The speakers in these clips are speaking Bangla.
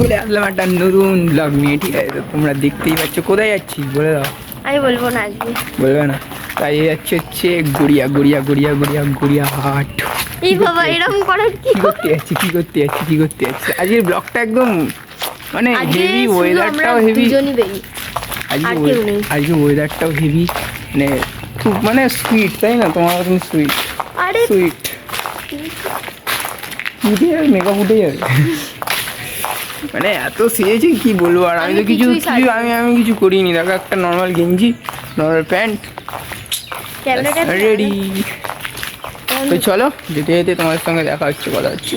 চলে আসলাম একটা নতুন ব্লগ নিয়ে ঠিক আছে? তো তোমরা দেখতেই পাচ্ছ। কোথায় যাচ্ছি বলে দাও। আমি বলব না আজকে। বলবে না। তাই যাচ্ছে হচ্ছে গড়িয়া গড়িয়া গড়িয়া গড়িয়া গড়িয়া হাট। এই বাবা এরকম করার কি করতে যাচ্ছি কি করতে যাচ্ছি কি করতে যাচ্ছি আজকের ব্লগটা একদম মানে হেভি ওয়েদারটাও হেভি আজকে। আজকে ওয়েদারটাও হেভি মানে খুব মানে সুইট তাই না? তোমার মতন সুইট আরে সুইট যাবে মেকআপ উঠে যাবে। মানে এত সেজেছি কি বলব? আর আমি তো কিছু কিছু আমি আমি কিছু করিনি। দেখো একটা নর্মাল গেঞ্জি নর্মাল প্যান্ট। রেডি তো চলো যেতে যেতে তোমাদের সঙ্গে দেখা হচ্ছে কথা হচ্ছে।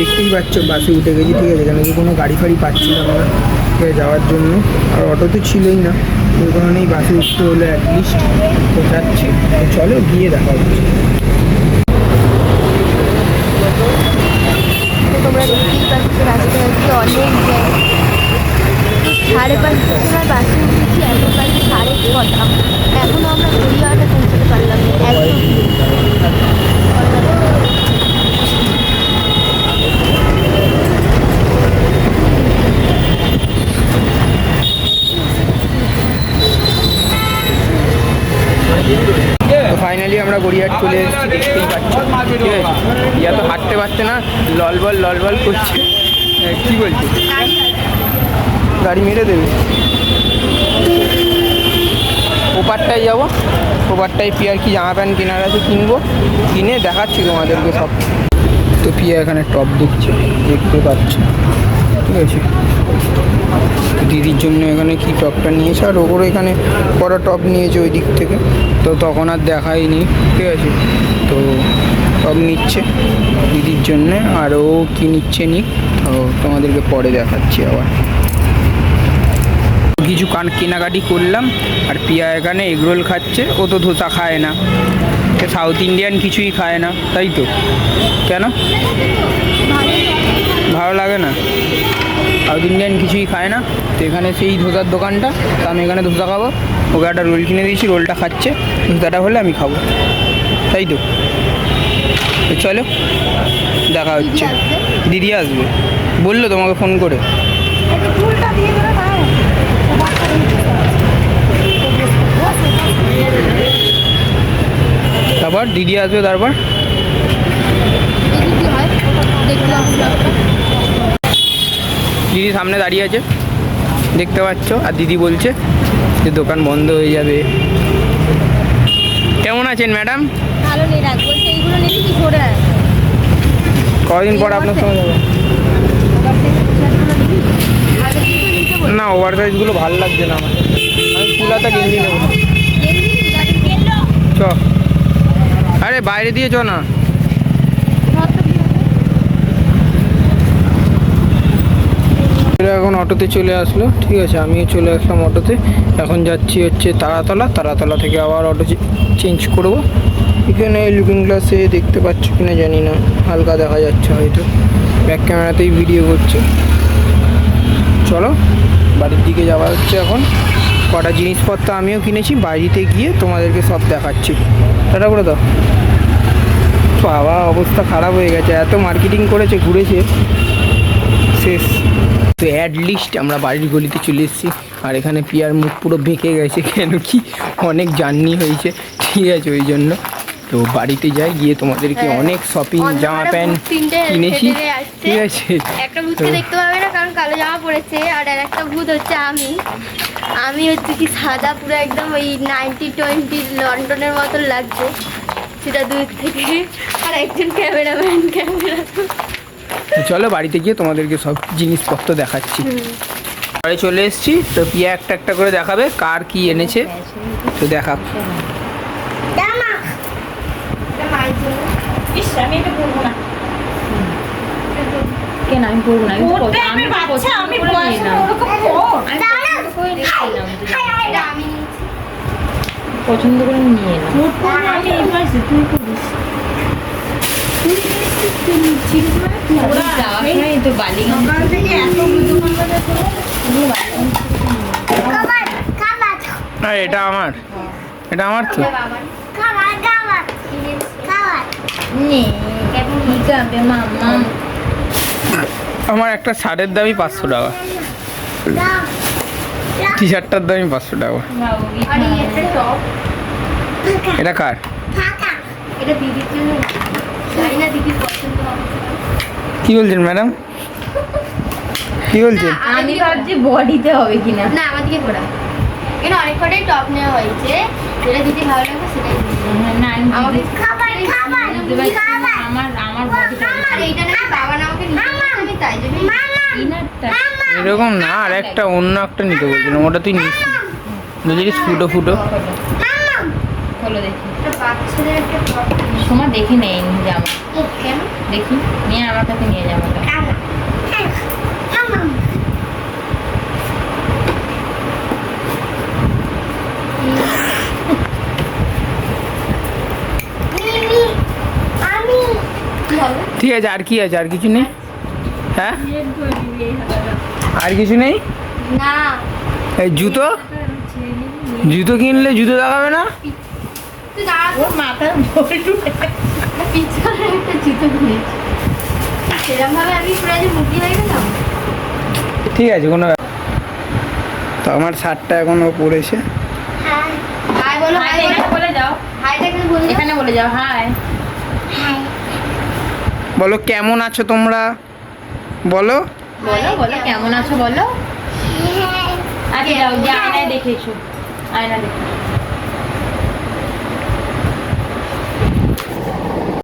দেখতেই পাচ্ছ বাসে উঠে গেছি ঠিক আছে? এখানে কি কোনো গাড়ি ফাড়ি পাচ্ছি না আছে, যাওয়ার জন্য। আর অটো তো ছিলই না ওই কারণেই বাসে উঠতে হলো অ্যাটলিস্ট তো যাচ্ছি। চলো গিয়ে দেখা হচ্ছে। তোমরা দেখতেই পাচ্ছ রাস্তায় আজকে অনেক জ্যাম। সাড়ে পাঁচটার সময় বাসে উঠেছি এখন বাজে সাড়ে ছটা এখনও আমরা গড়িয়াহাটে পৌঁছতে পারলাম না এত তো ফাইনালি আমরা গড়িয়াহাট চলে এসেছি, দেখতেই পাচ্ছ। ঠিক আছে? ইয়া তো হাঁটতে পারছে না, ললবল ললবল করছে। কি বলছে? গাড়ি মেরে দেবে। ওপারটায় যাব। ওপারটায় পিয়ার কি জামা প্যান্ট কেনার আছে কিনবো? কিনে দেখাচ্ছি তোমাদেরকে সব। তো পিয়া এখানে টপ দেখছে, দেখতে পাচ্ছ। ঠিক আছে? দিদির জন্য এখানে কি টপটা নিয়েছে? আর ওপরে এখানে বড় টপ নিয়েছে ওই দিক থেকে। তো তখন আর দেখাইনি ঠিক আছে? তো টপ নিচ্ছে দিদির জন্যে, আর ও কী নিচ্ছে নিক, তো তোমাদেরকে পরে দেখাচ্ছি আবার। কিছু কান কেনাকাটি করলাম, আর পিয়া এখানে এগরোল খাচ্ছে, ও তো ধোসা খায় না। সাউথ ইন্ডিয়ান কিছুই খায় না, তাই তো? কেন? ভালো লাগে না? সাউথ ইন্ডিয়ান কিছুই খায় না। তো এখানে সেই ধোসার দোকানটা। তো আমি এখানে ধোসা খাব। ওকে একটা রোল কিনে দিয়েছি রোলটা খাচ্ছে। ধোসাটা হলে আমি খাব। তাই তো? চলো দেখা হচ্ছে। দিদি আসবে। বলল তোমাকে ফোন করে। তারপর দিদি আসবে তারপর? দেখলাম দিদি সামনে দাঁড়িয়ে আছে। দেখতে পাচ্ছ? আর দিদি বলছে যে দোকান বন্ধ হয়ে যাবে। কেমন আছেন ম্যাডাম? ভালো নেই রাখ বলছে এইগুলো নিবি কি করে কদিন পর আপনার সঙ্গে না ওভার সাইজগুলো ভালো লাগছে না আমার। আমি ফুলাতা গেঞ্জি নেব। চ। আরে বাইরে দিয়ে চ না। এরা এখন অটোতে চলে আসলো, ঠিক আছে? আমিও চলে আসলাম অটোতে। এখন যাচ্ছি হচ্ছে তারাতলা। তারাতলা থেকে আবার অটো চেঞ্জ করব। এখানে লুকিং গ্লাসে দেখতে পাচ্ছ কিনা জানি না। হালকা দেখা যাচ্ছে হয়তো। ব্যাক ক্যামেরাতেই ভিডিও করছে। চলো, বাড়ির দিকে যাওয়া হচ্ছে এখন। কটা জিনিসপত্র আমিও কিনেছি। বাড়িতে গিয়ে তোমাদেরকে সব দেখাচ্ছি। টাটা করে দাও। বাবা, অবস্থা খারাপ হয়ে গেছে। এত মার্কেটিং করেছে, ঘুরেছে। শেষ। তো অ্যাট লিস্ট আমরা বাড়ির গলিতে চলে এসেছি। আর এখানে পিয়ার মুখ পুরো বেঁকে গেছে কেন কি? অনেক জার্নি হয়েছে ঠিক আছে ওই জন্য। তো বাড়িতে যাই গিয়ে তোমাদেরকে হ্যাঁ। অনেক শপিং জামা প্যান্ট কিনেছি ঠিক আছে। একটা ভূতকে দেখতে পাবে না কারণ কালো জামা পড়েছে আর আর একটা ভূত হচ্ছে আমি। আমি হচ্ছে কি সাদা পুরো একদম ওই নাইনটি টোয়েন্টি লন্ডনের মতন লাগছে। সেটা দূর থেকে। আর একজন ক্যামেরাম্যান ক্যামেরা। তো চলো বাড়িতে গিয়ে তোমাদেরকে সব জিনিসপত্র দেখাচ্ছি। বাড়ি চলে এসেছি তো পিয়া একটা একটা করে দেখাবে কার কি এনেছে। তো দেখা। কেন আমি পড়ব না? আমি পছন্দ- করে নিয়ে না? এটা আমার। এটা আমার তো। আমার একটা শার্টের দামই পাঁচশো টাকা। টি শার্টটার দামই পাঁচশো টাকা। এটা কার? এটা কি বলছেন ম্যাডাম কি বলছেন? আমি ভাবছি বডিতে হবে কিনা। না আমাদেরকে ঘোরা। এখানে অনেক কটাই টপ নেওয়া হয়েছে। যেটা দিদি ভালো লাগবে সেটাই না আমাকে বুঝতে পারছি আমার আমার বডিতে এইটা নাকি বাবা না আমাকে আমি তাই জন্য এরকম না আর একটা অন্য একটা নিতে বলছিলাম ওটা তুই নিস। বুঝলিস ফুটো ফুটো। দেখি। সোমা দেখে নেই জামা। দেখি নিয়ে আমার কাছে নিয়ে জামাটা ঠিক আছে আর কি আছে? আর কিছু নেই? হ্যাঁ? আর কিছু নেই? এই জুতো? জুতো কিনলে জুতো দেখাবে না? ওর মাথার বলটু পিছনে একটা জুতো কিনেছি সেরকম ভাবে আমি পুরো যে মুখি হয়ে গেলাম। ঠিক আছে কোনো ব্যাপার- তো আমার শার্টটা এখনও পড়েছে হাই বলো হাই বলো। বলে যাও হাইটা এখানে বলে যাও হাই। বলো কেমন আছো তোমরা? বলো। বলো বলো কেমন আছো? বলো। আরে যাও যে আয়নায় দেখেছ। আয়না দেখো